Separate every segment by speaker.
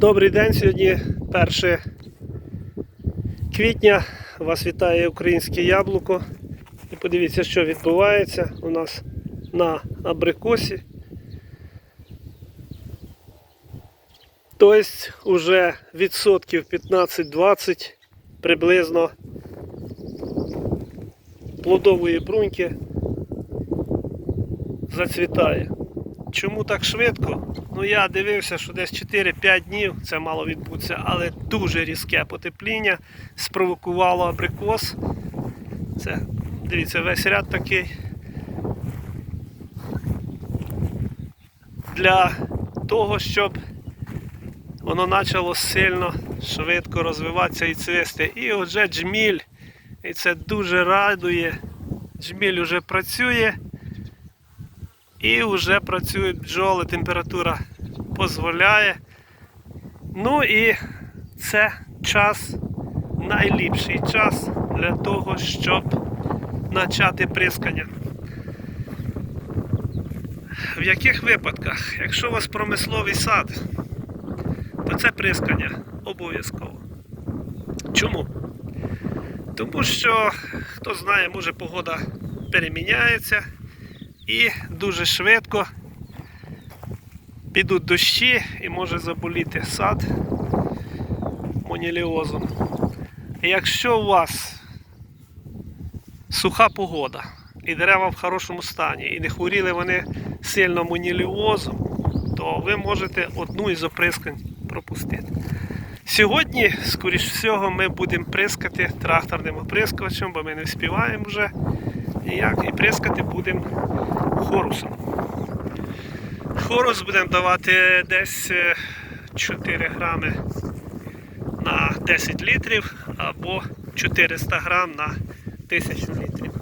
Speaker 1: Добрий день, сьогодні 1 квітня. Вас вітає українське яблуко. І подивіться, що відбувається у нас на абрикосі. Тобто вже відсотків 15-20 приблизно плодової бруньки зацвітає. Чому так швидко? Ну я дивився, що десь 4-5 днів це мало відбутися, але дуже різке потепління спровокувало абрикос. Це, дивіться, весь ряд такий. Для того, щоб воно почало сильно швидко розвиватися і цвісти. І отже джміль, і це дуже радує. Джміль вже працює. І вже працюють бджоли, температура дозволяє. Ну і це час, найліпший час для того, щоб почати прискання. В яких випадках? Якщо у вас промисловий сад, то це прискання обов'язково. Чому? Тому що, хто знає, може погода переміняється і дуже швидко підуть дощі і може заболіти сад моніліозом. Якщо у вас суха погода і дерева в хорошому стані, і не хворіли вони сильно моніліозом, то ви можете одну із оприскань пропустити. Сьогодні, скоріш всього, ми будемо прискати тракторним оприскувачем, бо ми не вспіваємо вже ніяк. І прискати будемо хорусом. Хорус будемо давати десь е, 4 грами на 10 літрів або 400 грам на 1000 літрів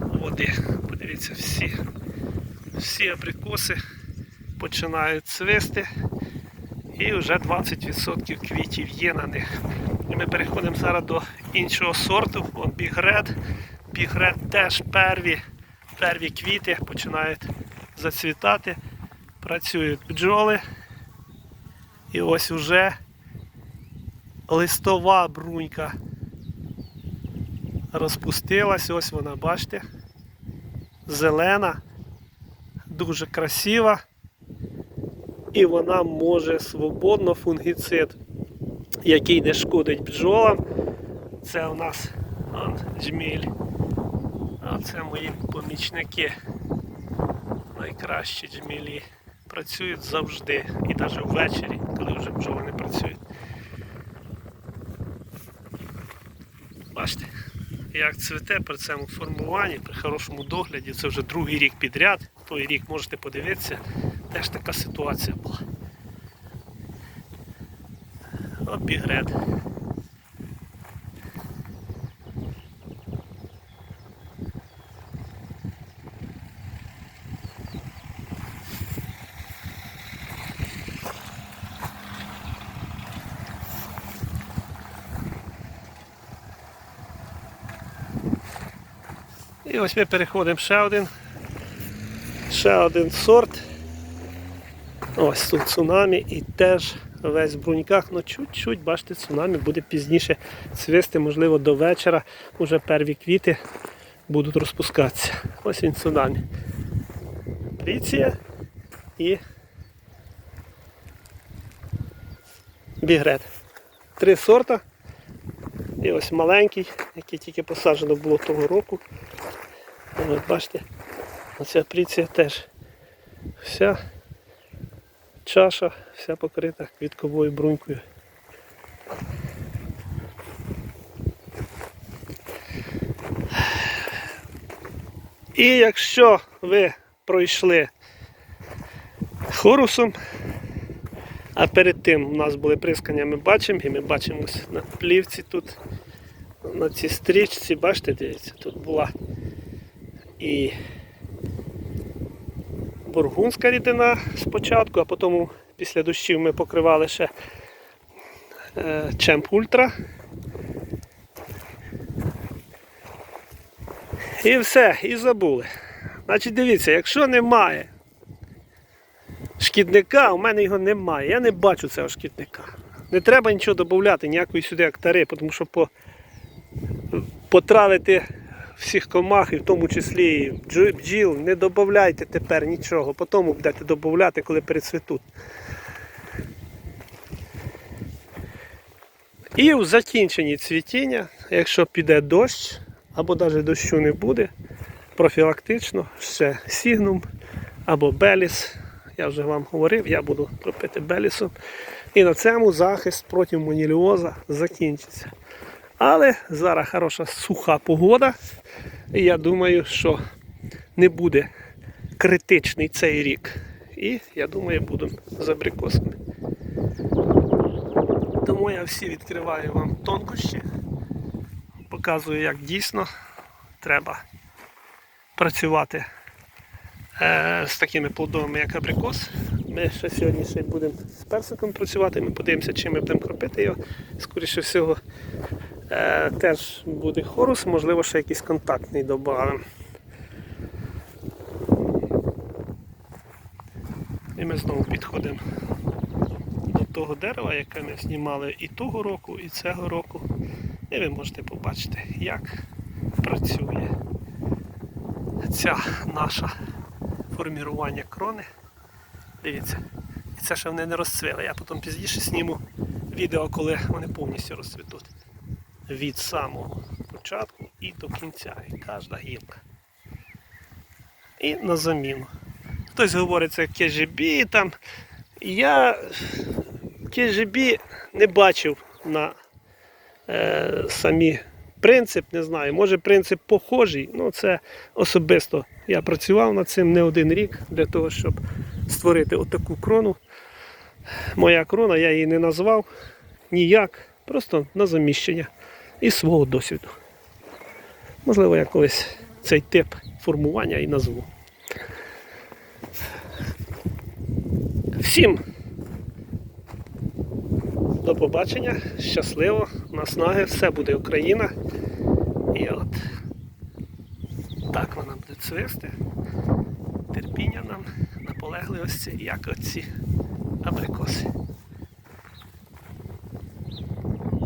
Speaker 1: води. Подивіться, всі, всі абрикоси починають цвисти. І вже 20% квітів є на них. І ми переходимо зараз до іншого сорту. Вон Big Red. Big теж перві, перві квіти починають зацвітати. Працюють бджоли. І ось уже листова брунька розпустилась. Ось вона, бачите, зелена, дуже красива і вона може свободно фунгіцид, який не шкодить бджолам. Це у нас он, джміль. Це мої помічники. Найкращі джмілі. Працюють завжди. І навіть ввечері, коли вже бджоли не працюють. Бачите, як цвіте при цьому формуванні, при хорошому догляді, це вже другий рік підряд. Той рік можете подивитися, теж така ситуація була. От І ось ми переходимо ще один. Ще один сорт. Ось тут цунамі і теж весь в бруньках, ну чуть-чуть, бачите, цунамі буде пізніше цвісти, можливо, до вечора. Уже перві квіти будуть розпускатися. Ось він цунамі. Тріція і бігрет. Три сорта. І ось маленький, який тільки посаджено було того року. Ось бачите, оця пріція теж вся чаша, вся покрита квітковою брунькою. І якщо ви пройшли хорусом, а перед тим у нас були прискання, ми бачимо, і ми бачимо ось на плівці тут, на цій стрічці, бачите, дивіться, тут була і бургунська рідина спочатку, а потім після дощів ми покривали ще е, Чемп Ультра. І все, і забули. Значить, дивіться, якщо немає шкідника, у мене його немає. Я не бачу цього шкідника. Не треба нічого додати, ніякої сюди актари, тому що по, потравити всіх комах, і в тому числі і бджіл, не додавайте тепер нічого. Потім будете додати, коли перецвітуть. І в закінченні цвітіння, якщо піде дощ, або навіть дощу не буде, профілактично ще сігнум або беліс. Я вже вам говорив, я буду кропити белісом. І на цьому захист проти моніліоза закінчиться. Але зараз хороша суха погода. І я думаю, що не буде критичний цей рік. І я думаю, будемо з абрикосами. Тому я всі відкриваю вам тонкощі, показую, як дійсно треба працювати е, з такими плодовими, як абрикос. Ми ще сьогодні ще будемо з персиком працювати, ми подивимося, чим ми будемо кропити його. Скоріше всього, е, теж буде хорус, можливо, ще якийсь контактний додамо. І ми знову підходимо до того дерева, яке ми знімали і того року, і цього року. І ви можете побачити, як працює ця наша формірування крони. Дивіться, і це ще вони не розцвіли. Я потім пізніше зніму відео, коли вони повністю розцвітуть. Від самого початку і до кінця. І кожна гілка. І на заміну. Хтось говорить, це KGB там. Я KGB не бачив на е, самі принцип, не знаю. Може принцип похожий, ну це особисто. Я працював над цим не один рік для того, щоб створити отаку крону. Моя крона, я її не назвав ніяк, просто на заміщення із свого досвіду. Можливо, я колись цей тип формування і назву. Всім до побачення, щасливо, наснаги, все буде Україна. І от так вона буде цвисти. Терпіння нам, наполегливості, як оці абрикоси.